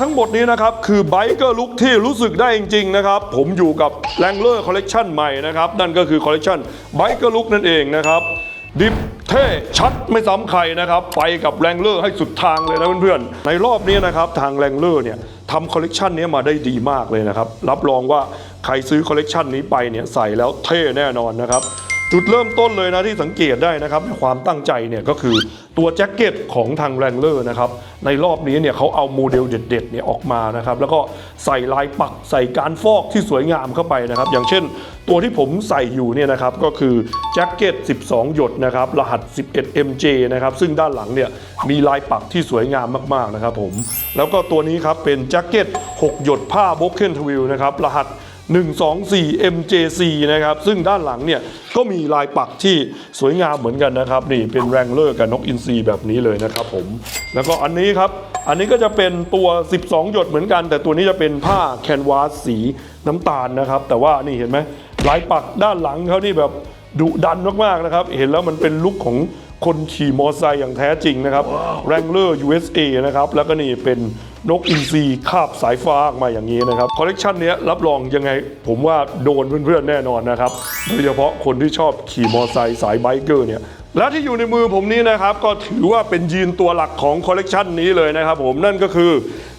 ทั้งหมดนี้นะครับ คือไบเกอร์ลุคที่รู้สึกได้จริงๆนะครับ ผมอยู่กับ w r a n g l e r Collection ใหม่นะครับ นั่นก็คือคอลเล t ชันไบเกอร์ลุคนั่นเองนะครับ ดิฟเท่ชัดไม่ซ้ำใครนะครับ ไปกับแรงเลอร์ให้สุดทางเลยนะเพื่อนๆ ในรอบนี้นะครับทางแรงเลอร์เนี่ยทำคอลเลกชันนี้มาได้ดีมากเลยนะครับ รับรองว่าใครซื้อคอลเลกชันนี้ไปเนี่ยใส่แล้วเท่แน่นอนนะครับ จุดเริ่มต้นเลยนะที่สังเกตได้นะครับในความตั้งใจเนี่ยก็คือตัวแจ็คเก็ตของทางแรงเลอร์นะครับในรอบนี้เนี่ยเขาเอาโมเดลเด็ดๆเนี่ยออกมานะครับแล้วก็ใส่ลายปักใส่การฟอกที่สวยงามเข้าไปนะครับ อย่างเช่น ตัวที่ผมใส่อยู่เนี่ยนะครับก็คือแจ็คเก็ต 12 หยดนะครับรหัส 11 MJ นะครับซึ่งด้านหลังเนี่ยมีลายปักที่สวยงามมากๆนะครับผมแล้วก็ตัวนี้ครับเป็นแจ็คเก็ต 6 หยดผ้าโบเคนทวิลนะครับรหัส 124 MJC นะครับ ซึ่งด้านหลังเนี่ยก็มีลายปักที่สวยงามเหมือนกันนะครับ นี่เป็นแรงเลอร์กับนกอินทรีแบบนี้เลยนะครับผม แล้วก็อันนี้ครับ อันนี้ก็จะเป็นตัว 12 หยดเหมือนกัน แต่ตัวนี้จะเป็นผ้าแคนวาสสีน้ำตาลนะครับ แต่ว่านี่เห็นไหมลายปักด้านหลังเขานี่แบบดุดันมากๆนะครับ เห็นแล้วมันเป็นลุคของคนขี่มอเตอร์ไซค์อย่างแท้จริงนะครับ Wrangler USA นะครับ แล้วก็นี่เป็น นกอินทรีคาบสายฟ้าออกมาอย่างนี้นะครับคอลเลกชันนี้รับรองยังไง ผมว่าโดนเพื่อนๆแน่นอนนะครับโดยเฉพาะคนที่ชอบขี่มอเตอร์ไซค์สายไบเกอร์เนี่ยและที่อยู่ในมือผมนี้นะครับ ก็ถือว่าเป็นยีนตัวหลักของคอลเลกชันนี้เลยนะครับผมนั่นก็คือ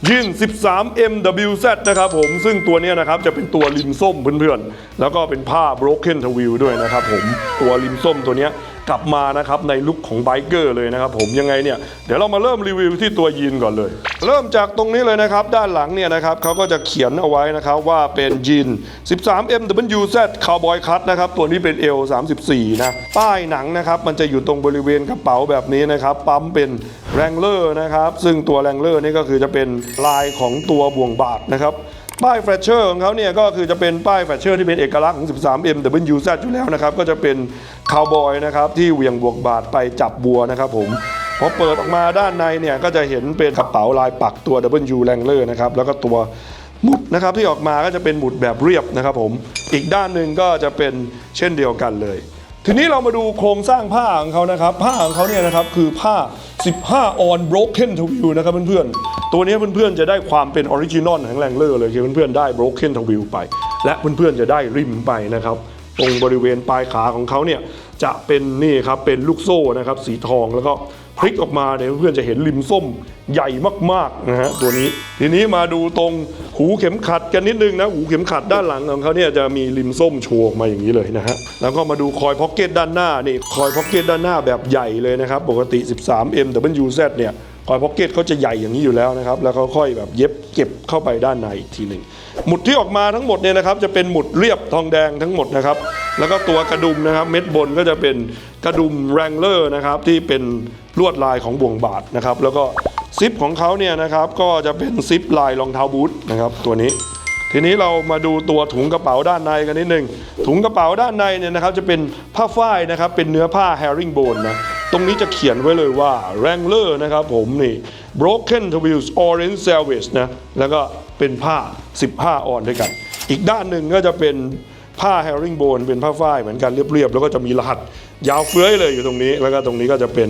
ยีน 13 MWZ นะครับผมซึ่งตัวนี้นะครับจะเป็นตัวริมส้มเพื่อนๆ แล้วก็เป็นผ้า broken t w i l ด้วยนะครับผมตัวริมส้มตัวนี้ กลับมานะครับในลุคของไบเกอร์เลยนะครับผมยังไงเนี่ยเดี๋ยวเรามาเริ่มรีวิวที่ตัวยีนก่อนเลย เริ่มจากตรงนี้เลยนะครับ ด้านหลังเนี่ยนะครับเขาก็จะเขียนเอาไว้นะครับว่าเป็นยีน 13 MWZ Cowboy Cut นะครับตัวนี้เป็น L 34 นะป้ายหนังนะครับมันจะอยู่ตรงบริเวณกระเป๋าแบบนี้นะครับปั๊มเป็นแรงเลอร์นะครับซึ่งตัวแรงเลอร์นี่ก็คือจะเป็นลายของตัวบ่วงบาทนะครับ ป้ายแฟชเชอร์ของเขาเนี่ยก็คือจะเป็นป้ายแฟชเชอร์ที่เป็นเอกลักษณ์ของ 13M WZ อยู่แล้วนะครับ ก็จะเป็นคาวบอยนะครับที่เหวี่ยงบวกบาทไปจับบัวนะครับผมพอเปิดออกมาด้านในเนี่ยก็จะเห็นเป็นกระเป๋าลายปักตัว W Wrangler นะครับแล้วก็ตัวหมุดนะครับที่ออกมาก็จะเป็นหมุดแบบเรียบนะครับผมอีกด้านหนึ่งก็จะเป็นเช่นเดียวกันเลย ทีนี้เรามาดูโครงสร้างผ้าของเขานะครับ ผ้าของเขาเนี่ยนะครับคือผ้า 15 on broken t w i l นะครับเพื่อนๆ ตัวนี้เพื่อนๆจะได้ความเป็นออริจินอลแของแรงเลอร์เลยคือเพื่อนๆได้ broken t w i l ไป และเพื่อนๆจะได้ริมไปนะครับตรงบริเวณปลายขาของเขาเนี่ยจะเป็นนี่ครับเป็นลูกโซ่นะครับสีทองแล้วก็ พลิกออกมาเนี่ยเพื่อนจะเห็นริมส้มใหญ่มากๆนะฮะตัวนี้ ทีนี้มาดูตรงหูเข็มขัดกันนิดนึงนะหูเข็มขัดด้านหลังของเขาเนี่ยจะมีริมส้มโชว์ออกมาอย่างนี้เลยนะฮะแล้วก็มาดูคอยพ็อกเก็ตด้านหน้านี่คอยพ็อกเก็ตด้านหน้าแบบใหญ่เลยนะครับปกติ 13M WZ เนี่ยคอยพ็อกเก็ตเขาจะใหญ่อย่างนี้อยู่แล้วนะครับแล้วเขาค่อยแบบเย็บเก็บเข้าไปด้านในอีกทีหนึ่งหมุดที่ออกมาทั้งหมดเนี่ยนะครับจะเป็นหมุดเรียบทองแดงทั้งหมดนะครับแล้วก็ตัวกระดุมนะครับเม็ดบนก็จะเป็น กระดุมแรงเลอร์นะครับที่เป็นลวดลายของบ่วงบาทนะครับแล้วก็ซิปของเขาเนี่ยนะครับก็จะเป็นซิปลายรองเท้าบูทนะครับตัวนี้ ทีนี้เรามาดูตัวถุงกระเป๋าด้านในกันนิดนึงถุงกระเป๋าด้านในเนี่ยนะครับจะเป็นผ้าฝ้ายนะครับเป็นเนื้อผ้า herringbone นะตรงนี้จะเขียนไว้เลยว่า Wrangler นะครับผมนี่ Broken t w i l s Orange Salvage นะแล้วก็เป็นผ้า 15 ออนด้วยกัน อีกด้านหนึ่งก็จะเป็นผ้า herringbone เป็นผ้าฝ้ายเหมือนกันเรียบๆ แล้วก็จะมีรหัส ยาวเฟื้อยเลยอยู่ตรงนี้ แล้วก็ตรงนี้ก็จะเป็น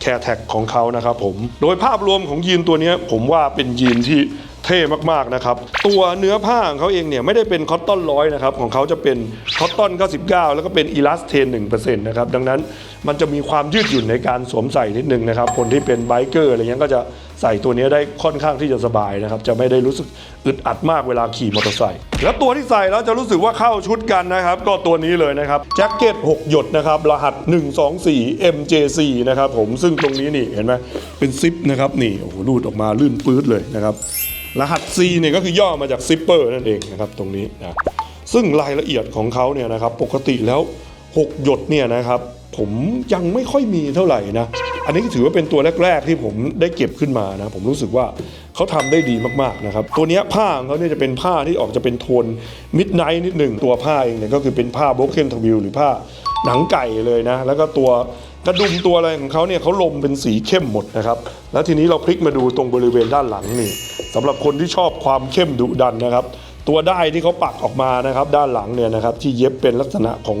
แคร์แท็กของเขานะครับผม โดยภาพรวมของยีนตัวนี้ผมว่าเป็นยีนที่เท่มากๆนะครับ ตัวเนื้อผ้าของเขาเองเนี่ยไม่ได้เป็นคอตตอนร้อยนะครับ ของเขาจะเป็นคอตตอน99 แล้วก็เป็นอีลาสเทน1%นะครับ ดังนั้นมันจะมีความยืดหยุ่นในการสวมใส่นิดนึงนะครับ คนที่เป็นไบเกอร์อะไรเงี้ยก็จะ ใส่ตัวนี้ได้ค่อนข้างที่จะสบายนะครับ จะไม่ได้รู้สึกอึดอัดมากเวลาขี่มอเตอร์ไซค์แล้วตัวที่ใส่แล้วจะรู้สึกว่าเข้าชุดกันนะครับ ก็ตัวนี้เลยนะครับแจ็คเก็ต6 หยดนะครับ รหัส 124 MJC นะครับผมซึ่งตรงนี้นี่เห็นไหมเป็นซิปนะครับนี่โอ้โหรูดออกมาลื่นปื๊ดเลยนะครับรหัส C เนี่ยก็คือย่อมาจากซิปเปอร์นั่นเองนะครับตรงนี้นะซึ่งรายละเอียดของเขาเนี่ยนะครับปกติแล้ว 6 หยดเนี่ยนะครับผมยังไม่ค่อยมีเท่าไหร่นะ อันนี้ถือว่าเป็นตัวแรก ๆ ที่ผมได้เก็บขึ้นมานะ ผมรู้สึกว่าเขาทำได้ดีมากๆนะครับ ตัวเนี้ยผ้าของเขาเนี่ยจะเป็นผ้าที่ออกจะเป็นโทนมิดไนท์นิดหนึ่ง ตัวผ้าเองเนี่ยก็คือเป็นผ้าโบเคนทวิลหรือผ้าหนังไก่เลยนะ แล้วก็ตัวกระดุมตัวอะไรของเขาเนี่ยเขาลมเป็นสีเข้มหมดนะครับ แล้วทีนี้เราพลิกมาดูตรงบริเวณด้านหลังนี่สำหรับคนที่ชอบความเข้มดุดันนะครับ ตัวได้ที่เขาปักออกมานะครับด้านหลังเนี่ยนะครับที่เย็บเป็นลักษณะของ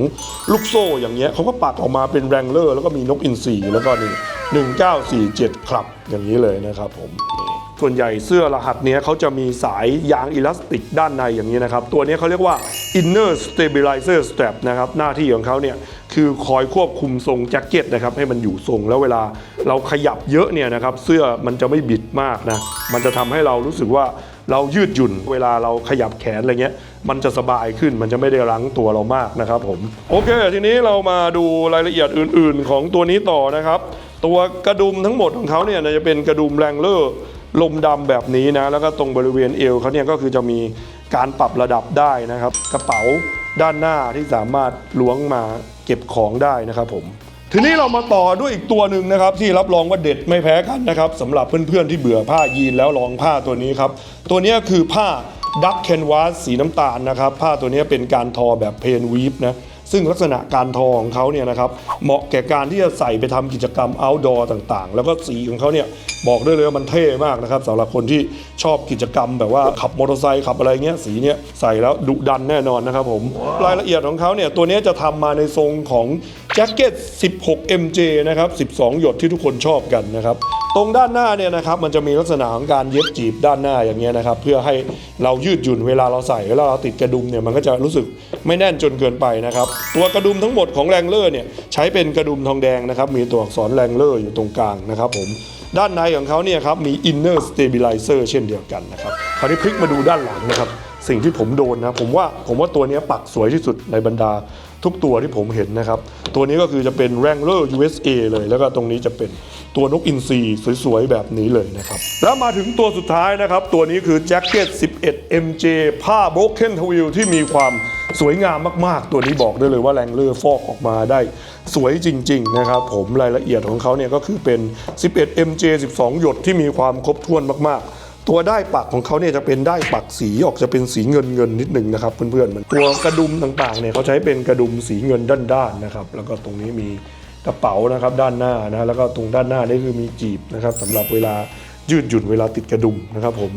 ลูกโซ่อย่างเงี้ยเขาก็ปักออกมาเป็นแรงเลอร์แล้วก็มีนกอินทรีแล้วก็นี่1947ครับอย่างนี้เลยนะครับผมส่วนใหญ่เสื้อรหัสเนี้ยเขาจะมีสายยางอิลาสติกด้านในอย่างนี้นะครับ ตัวนี้เขาเรียกว่า inner stabilizer strap นะครับ หน้าที่ของเขาเนี่ยคือคอยควบคุมทรงแจ็คเก็ตนะครับ ให้มันอยู่ทรงแล้วเวลาเราขยับเยอะเนี่ยนะครับ เสื้อมันจะไม่บิดมากนะ มันจะทำให้เรารู้สึกว่า เรายืดหยุ่นเวลาเราขยับแขนอะไรเงี้ย มันจะสบายขึ้นมันจะไม่ได้รั้งตัวเรามากนะครับผม โอเค ทีนี้เรามาดูรายละเอียดอื่น ๆ ของตัวนี้ต่อนะครับ ตัวกระดุมทั้งหมดของเขาเนี่ยจะเป็นกระดุมแรงเลอร์ลมดำแบบนี้นะ แล้วก็ตรงบริเวณเอวเขาเนี่ยก็คือจะมีการปรับระดับได้นะครับ กระเป๋าด้านหน้าที่สามารถล้วงมาเก็บของได้นะครับผม ทีนี้เรามาต่อด้วยอีกตัวหนึ่งนะครับ ที่รับรองว่าเด็ดไม่แพ้กันนะครับสำหรับเพื่อนๆที่เบื่อผ้ายีนแล้วลองผ้าตัวนี้ครับ ตัวนี้คือผ้าดักแคนวาสสีน้ำตาลนะครับ ผ้าตัวนี้เป็นการทอแบบเพนวีฟนะซึ่งลักษณะการทอของเขาเนี่ยนะครับเหมาะแก่การที่จะใส่ไปทำกิจกรรม outdoor ต่างๆ แล้วก็สีของเขาเนี่ยบอกได้เลยว่ามันเท่มากนะครับสำหรับคนที่ชอบกิจกรรมแบบว่าขับมอเตอร์ไซค์ขับอะไรเงี้ยสีเนี่ยใส่แล้วดุดันแน่นอนนะครับผมรายละเอียดของเขาเนี่ยตัวนี้จะทำมาในทรงของ แจ็คเก็ต 16 MJ นะครับ 12 หยดที่ทุกคนชอบกันนะครับ ตรงด้านหน้าเนี่ยนะครับ มันจะมีลักษณะของการเย็บจีบด้านหน้าอย่างเงี้ยนะครับ เพื่อให้เรายืดหยุ่นเวลาเราใส่เวลาเราติดกระดุมเนี่ยมันก็จะรู้สึกไม่แน่นจนเกินไปนะครับ ตัวกระดุมทั้งหมดของแรงเลอร์เนี่ยใช้เป็นกระดุมทองแดงนะครับ มีตัวอักษรแรงเลอร์อยู่ตรงกลางนะครับผมด้านในของเขาเนี่ยครับมี inner stabilizer เช่นเดียวกันนะครับ คราวนี้พลิกมาดูด้านหลังนะครับ สิ่งที่ผมโดนนะผมว่าผมว่าตัวนี้ปักสวยที่สุดในบรรดาทุกตัวที่ผมเห็นนะครับ ตัวนี้ก็คือจะเป็น Wrangler USA เลย แล้วก็ตรงนี้จะเป็นตัวนกอินทรีสวยๆ แบบนี้เลยนะครับ แล้วมาถึงตัวสุดท้ายนะครับ ตัวนี้คือแจ็คเก็ต 11 MJ ผ้า Broken t w i l ที่มีความสวยงามมากๆ ตัวนี้บอกได้เลยว่าแรงเลอร์ฟอกออกมาได้สวยจริง ๆ นะครับผมรายละเอียดของเขาเนี่ยก็คือเป็น 11 MJ 12 หยดที่มีความครบถ้วนมากๆ ตัวได้ปักของเขาเนี่ยจะเป็นได้ปักสีออกจะเป็นสีเงินเงินนิดหนึ่งนะครับเพื่อนๆมันตัวกระดุมต่างๆเนี่ยเขาใช้เป็นกระดุมสีเงินด้านๆนะครับแล้วก็ตรงนี้มีกระเป๋านะครับด้านหน้านะแล้วก็ตรงด้านหน้านี่คือมีจีบนะครับสำหรับเวลายืดหยุ่นเวลาติดกระดุมนะครับผม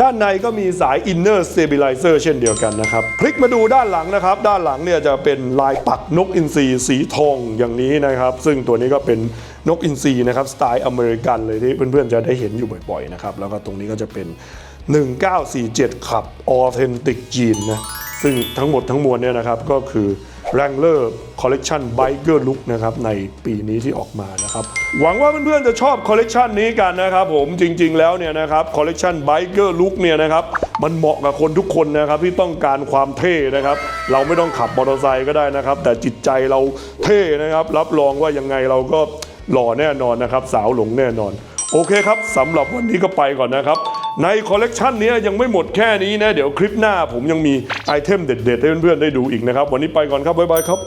ด้านในก็มีสาย inner stabilizer เช่นเดียวกันนะครับ พลิกมาดูด้านหลังนะครับ ด้านหลังเนี่ยจะเป็นลายปักนกอินทรีสีทองอย่างนี้นะครับ ซึ่งตัวนี้ก็เป็นนกอินทรีนะครับสไตล์อเมริกันเลยที่เพื่อนๆจะได้เห็นอยู่บ่อยๆนะครับ แล้วก็ตรงนี้ก็จะเป็น 1947ขับ Authentic Jean นะ ซึ่งทั้งหมดทั้งมวลเนี่ยนะครับก็คือ Wrangler Collection Biker Look นะครับในปีนี้ที่ออกมานะครับหวังว่าเพื่อนๆจะชอบคอลเลกชันนี้กันนะครับผมจริงๆแล้วเนี่ยนะครับคอลเลกชัน Biker Look เนี่ยนะครับมันเหมาะกับคนทุกคนนะครับที่ต้องการความเท่นะครับเราไม่ต้องขับมอเตอร์ไซค์ก็ได้นะครับ แต่จิตใจเราเท่นะครับรับรองว่ายังไงเราก็หล่อแน่นอนนะครับ สาวหลงแน่นอน โอเคครับสำหรับวันนี้ก็ไปก่อนนะครับ ในคอลเลกชันนี้ยังไม่หมดแค่นี้นะ เดี๋ยวคลิปหน้าผมยังมีไอเทมเด็ดๆ ให้เพื่อนๆ ได้ดูอีกนะครับ วันนี้ไปก่อนครับ บ๊ายบายครับ